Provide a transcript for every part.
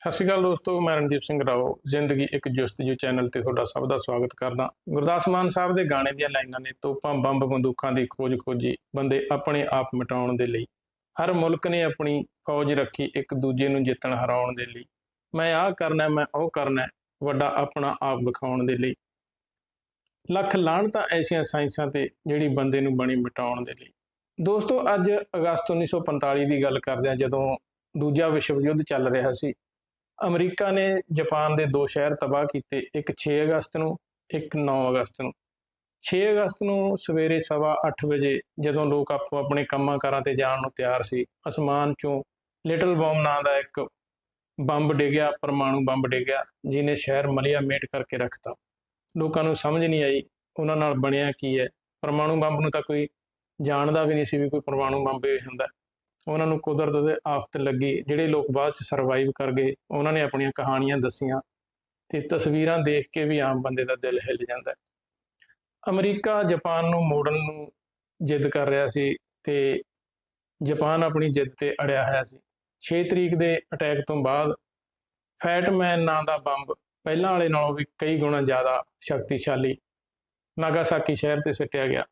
ਸਤਿ ਸ਼੍ਰੀ ਅਕਾਲ ਦੋਸਤੋ, ਮੈਂ ਰਣਦੀਪ ਸਿੰਘ ਰਾਓ, ਜ਼ਿੰਦਗੀ ਇੱਕ ਜੁਸਤਜੂ ਚੈਨਲ ਤੇ ਤੁਹਾਡਾ ਸਭ ਦਾ ਸਵਾਗਤ ਕਰਦਾ ਗੁਰਦਾਸ ਮਾਨ ਸਾਹਿਬ ਦੇ ਗਾਣੇ ਦੀਆਂ ਲਾਈਨਾਂ ਨੇ ਤੋਪਾਂ, ਬੰਬ, ਬੰਦੂਕਾਂ ਦੀ ਖੋਜ ਖੋਜੀ, ਬੰਦੇ ਆਪਣੇ ਆਪ ਮਿਟਾਉਣ ਦੇ ਲਈ। ਹਰ ਮੁਲਕ ਨੇ ਆਪਣੀ ਫੌਜ ਰੱਖੀ ਇੱਕ ਦੂਜੇ ਨੂੰ ਜਿੱਤਣ ਹਰਾਉਣ ਦੇ ਲਈ। ਮੈਂ ਆਹ ਕਰਨਾ ਮੈਂ ਉਹ ਕਰਨਾ ਵੱਡਾ ਆਪਣਾ ਆਪ ਵਿਖਾਉਣ ਦੇ ਲਈ। ਲੱਖ ਲਾਹਣ ਤਾਂ ਐਸੀਆਂ ਸਾਇੰਸਾਂ ਤੇ ਜਿਹੜੀ ਬੰਦੇ ਨੂੰ ਬਣੀ ਮਿਟਾਉਣ ਦੇ ਲਈ। ਦੋਸਤੋ, ਅੱਜ ਅਗਸਤ 1945 ਦੀ ਗੱਲ ਕਰਦੇ ਹਾਂ, ਜਦੋਂ ਦੂਜਾ ਵਿਸ਼ਵ ਯੁੱਧ ਚੱਲ ਰਿਹਾ ਸੀ। ਅਮਰੀਕਾ ਨੇ ਜਾਪਾਨ ਦੇ ਦੋ ਸ਼ਹਿਰ ਤਬਾਹ ਕੀਤੇ, ਇੱਕ 6 ਅਗਸਤ ਨੂੰ, ਇੱਕ 9 ਅਗਸਤ ਨੂੰ। 6 ਅਗਸਤ ਨੂੰ ਸਵੇਰੇ ਸਵਾ 8 ਵਜੇ ਜਦੋਂ ਲੋਕ ਆਪੋ ਆਪਣੇ ਕੰਮਾਂ ਕਾਰਾਂ ਤੇ ਜਾਣ ਨੂੰ ਤਿਆਰ ਸੀ, ਅਸਮਾਨ ਚੋਂ ਲਿਟਲ ਬੰਬ ਨਾਂ ਦਾ ਇੱਕ ਬੰਬ ਡਿੱਗਿਆ, ਪਰਮਾਣੂ ਬੰਬ ਡਿੱਗਿਆ, ਜਿਹਨੇ ਸ਼ਹਿਰ ਮਲਿਆ ਮੇਟ ਕਰਕੇ ਰੱਖਤਾ। ਲੋਕਾਂ ਨੂੰ ਸਮਝ ਨਹੀਂ ਆਈ, ਉਹਨਾਂ ਨਾਲ ਬਣਿਆ ਕੀ ਹੈ? ਪਰਮਾਣੂ ਬੰਬ ਨੂੰ ਤਾਂ ਕੋਈ ਜਾਣਦਾ ਵੀ ਨਹੀਂ ਸੀ ਵੀ ਕੋਈ ਪਰਮਾਣੂ ਬੰਬ ਹੁੰਦਾ। ਉਹਨਾਂ ਨੂੰ ਕੁਦਰਤ ਦੇ ਆਫਤ ਲੱਗੀ, ਜਿਹੜੇ ਲੋਕ ਬਾਅਦ ਚ ਸਰਵਾਈਵ ਕਰ ਗਏ, ਉਹਨਾਂ ਨੇ ਆਪਣੀਆਂ ਕਹਾਣੀਆਂ ਦੱਸੀਆਂ ਤੇ ਤਸਵੀਰਾਂ ਦੇਖ ਕੇ ਵੀ ਆਮ ਬੰਦੇ ਦਾ ਦਿਲ ਹਿੱਲ ਜਾਂਦਾ ਹੈ। ਅਮਰੀਕਾ ਜਾਪਾਨ ਨੂੰ ਮੋੜਨ ਨੂੰ ਜਿੱਦ ਕਰ ਰਿਹਾ ਸੀ ਤੇ ਜਾਪਾਨ ਆਪਣੀ ਜਿੱਦ ਤੇ ਅੜਿਆ ਹੋਇਆ ਸੀ। 6 ਤਰੀਕ ਦੇ ਅਟੈਕ ਤੋਂ ਬਾਅਦ ਫੈਟਮੈਨ ਨਾਂ ਦਾ ਬੰਬ ਪਹਿਲਾਂ ਵਾਲੇ ਨਾਲੋਂ ਵੀ ਕਈ ਗੁਣਾ ਜ਼ਿਆਦਾ ਸ਼ਕਤੀਸ਼ਾਲੀ ਨਾਗਾਸਾਕੀ ਸ਼ਹਿਰ ਤੇ ਸਿੱਟਿਆ ਗਿਆ।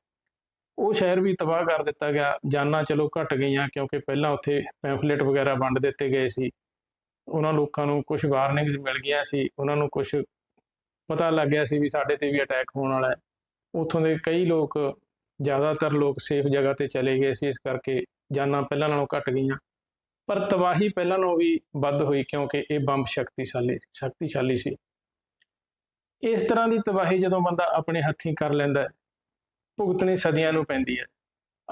ਉਹ ਸ਼ਹਿਰ ਵੀ ਤਬਾਹ ਕਰ ਦਿੱਤਾ ਗਿਆ। ਜਾਨਾਂ ਚਲੋ ਘਟ ਗਈਆਂ ਕਿਉਂਕਿ ਪਹਿਲਾਂ ਉੱਥੇ ਪੈਂਫਲੇਟ ਵਗੈਰਾ ਵੰਡ ਦਿੱਤੇ ਗਏ ਸੀ। ਉਹਨਾਂ ਲੋਕਾਂ ਨੂੰ ਕੁਝ ਵਾਰਨਿੰਗਸ ਮਿਲ ਗਈਆਂ ਸੀ। ਉਹਨਾਂ ਨੂੰ ਕੁਝ ਪਤਾ ਲੱਗ ਗਿਆ ਸੀ ਵੀ ਸਾਡੇ ਤੇ ਵੀ ਅਟੈਕ ਹੋਣ ਵਾਲਾ ਹੈ। ਉੱਥੋਂ ਦੇ ਕਈ ਲੋਕ, ਜ਼ਿਆਦਾਤਰ ਲੋਕ ਸੇਫ ਜਗ੍ਹਾ ਤੇ ਚਲੇ ਗਏ ਸੀ। ਇਸ ਕਰਕੇ ਜਾਨਾਂ ਪਹਿਲਾਂ ਨਾਲੋਂ ਘਟ ਗਈਆਂ। ਪਰ ਤਬਾਹੀ ਪਹਿਲਾਂ ਨਾਲੋਂ ਵੀ ਵੱਧ ਹੋਈ ਕਿਉਂਕਿ ਇਹ ਬੰਬ ਸ਼ਕਤੀਸ਼ਾਲੀ ਸ਼ਕਤੀਸ਼ਾਲੀ ਸੀ। ਇਸ ਤਰ੍ਹਾਂ ਦੀ ਤਬਾਹੀ ਜਦੋਂ ਬੰਦਾ ਆਪਣੇ ਹੱਥੀਂ ਕਰ ਲੈਂਦਾ ਭੁਗਤਣੀ ਸਦੀਆਂ ਨੂੰ ਪੈਂਦੀ ਹੈ।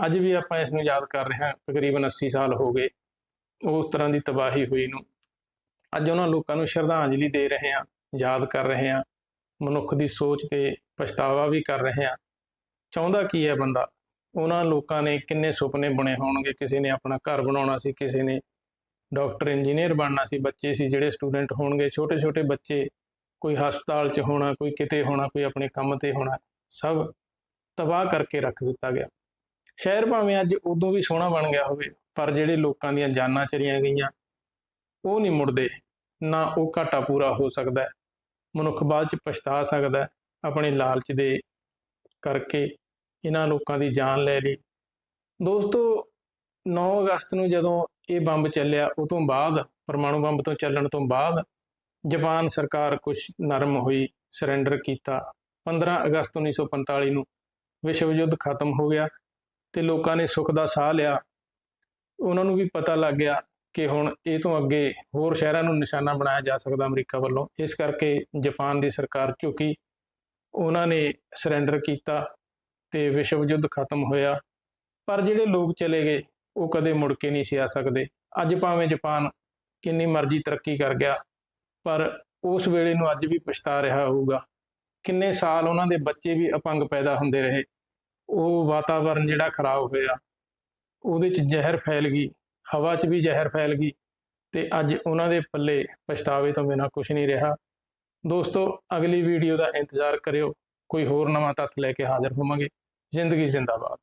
ਅੱਜ ਵੀ ਆਪਾਂ ਇਸ ਨੂੰ ਯਾਦ ਕਰ ਰਹੇ ਹਾਂ, ਤਕਰੀਬਨ 80 ਸਾਲ ਹੋ ਗਏ ਉਸ ਤਰ੍ਹਾਂ ਦੀ ਤਬਾਹੀ ਹੋਈ ਨੂੰ। ਅੱਜ ਉਹਨਾਂ ਲੋਕਾਂ ਨੂੰ ਸ਼ਰਧਾਂਜਲੀ ਦੇ ਰਹੇ ਹਾਂ, ਯਾਦ ਕਰ ਰਹੇ ਹਾਂ, ਮਨੁੱਖ ਦੀ ਸੋਚ ਤੇ ਪਛਤਾਵਾ ਵੀ ਕਰ ਰਹੇ ਹਾਂ। ਚਾਹੁੰਦਾ ਕੀ ਹੈ ਬੰਦਾ? ਉਹਨਾਂ ਲੋਕਾਂ ਨੇ ਕਿੰਨੇ ਸੁਪਨੇ ਬੁਣੇ ਹੋਣਗੇ? ਕਿਸੇ ਨੇ ਆਪਣਾ ਘਰ ਬਣਾਉਣਾ ਸੀ, ਕਿਸੇ ਨੇ ਡਾਕਟਰ, ਇੰਜੀਨੀਅਰ ਬਣਨਾ ਸੀ, ਬੱਚੇ ਸੀ ਜਿਹੜੇ ਸਟੂਡੈਂਟ ਹੋਣਗੇ ਛੋਟੇ ਛੋਟੇ ਬੱਚੇ, ਕੋਈ ਹਸਪਤਾਲ 'ਚ ਹੋਣਾ, ਕੋਈ ਕਿਤੇ ਹੋਣਾ, ਕੋਈ ਆਪਣੇ ਕੰਮ ਤੇ ਹੋਣਾ, ਸਭ ਤਬਾਹ ਕਰਕੇ ਰੱਖ ਦਿੱਤਾ ਗਿਆ। ਸ਼ਹਿਰ ਭਾਵੇਂ ਅੱਜ ਉਦੋਂ ਵੀ ਸੋਹਣਾ ਬਣ ਗਿਆ ਹੋਵੇ, ਪਰ ਜਿਹੜੇ ਲੋਕਾਂ ਦੀਆਂ ਜਾਨਾਂ ਚਰੀਆਂ ਗਈਆਂ, ਉਹ ਨਹੀਂ ਮੁੜਦੇ। ਨਾ ਉਹ ਘਾਟਾ ਪੂਰਾ ਹੋ ਸਕਦਾ ਮਨੁੱਖ ਬਾਅਦ ਚ ਪਛਤਾ ਸਕਦਾ ਆਪਣੇ ਲਾਲਚ ਦੇ ਕਰਕੇ ਇਹਨਾਂ ਲੋਕਾਂ ਦੀ ਜਾਨ ਲੈ ਲਈ। ਦੋਸਤੋ 9 ਅਗਸਤ ਨੂੰ ਜਦੋਂ ਇਹ ਬੰਬ ਚੱਲਿਆ, ਉਹ ਤੋਂ ਬਾਅਦ, ਪਰਮਾਣੂ ਬੰਬ ਤੋਂ ਚੱਲਣ ਤੋਂ ਬਾਅਦ ਜਾਪਾਨ ਸਰਕਾਰ ਕੁਝ ਨਰਮ ਹੋਈ ਸਰੈਂਡਰ ਕੀਤਾ। 15 ਅਗਸਤ 1945 ਨੂੰ ਵਿਸ਼ਵ ਯੁੱਧ ਖਤਮ ਹੋ ਗਿਆ ਤੇ ਲੋਕਾਂ ਨੇ ਸੁੱਖ ਦਾ ਸਾਹ ਲਿਆ। ਉਹਨਾਂ ਨੂੰ ਵੀ ਪਤਾ ਲੱਗ ਗਿਆ ਕਿ ਹੁਣ ਇਹ ਤੋਂ ਅੱਗੇ ਹੋਰ ਸ਼ਹਿਰਾਂ ਨੂੰ ਨਿਸ਼ਾਨਾ ਬਣਾਇਆ ਜਾ ਸਕਦਾ ਅਮਰੀਕਾ ਵੱਲੋਂ। ਇਸ ਕਰਕੇ ਜਾਪਾਨ ਦੀ ਸਰਕਾਰ ਝੁਕੀ ਉਹਨਾਂ ਨੇ ਸਰੈਂਡਰ ਕੀਤਾ ਤੇ ਵਿਸ਼ਵ ਯੁੱਧ ਖਤਮ ਹੋਇਆ। ਪਰ ਜਿਹੜੇ ਲੋਕ ਚਲੇ ਗਏ, ਉਹ ਕਦੇ ਮੁੜ ਕੇ ਨਹੀਂ ਸੀ ਆ ਸਕਦੇ। ਅੱਜ ਭਾਵੇਂ ਜਾਪਾਨ ਕਿੰਨੀ ਮਰਜ਼ੀ ਤਰੱਕੀ ਕਰ ਗਿਆ, ਪਰ ਉਸ ਵੇਲੇ ਨੂੰ ਅੱਜ ਵੀ ਪਛਤਾ ਰਿਹਾ ਹੋਊਗਾ। ਕਿੰਨੇ ਸਾਲ ਉਹਨਾਂ ਦੇ ਬੱਚੇ ਵੀ ਅਪੰਗ ਪੈਦਾ ਹੁੰਦੇ ਰਹੇ। ਉਹ ਵਾਤਾਵਰਣ ਜਿਹੜਾ ਖਰਾਬ ਹੋਇਆ, ਉਹਦੇ ਚ ਜ਼ਹਿਰ ਫੈਲ ਗਈ, ਹਵਾ 'ਚ ਵੀ ਜ਼ਹਿਰ ਫੈਲ ਗਈ ਤੇ ਅੱਜ ਉਹਨਾਂ ਦੇ ਪੱਲੇ ਪਛਤਾਵੇ ਤੋਂ ਬਿਨਾ ਕੁਝ ਨਹੀਂ ਰਿਹਾ। ਦੋਸਤੋ, ਅਗਲੀ ਵੀਡੀਓ ਦਾ ਇੰਤਜ਼ਾਰ ਕਰਿਓ, ਕੋਈ ਹੋਰ ਨਵਾਂ ਤੱਥ ਲੈ ਕੇ ਹਾਜ਼ਰ ਹੋਵਾਂਗੇ। ਜ਼ਿੰਦਗੀ ਜ਼ਿੰਦਾਬਾਦ।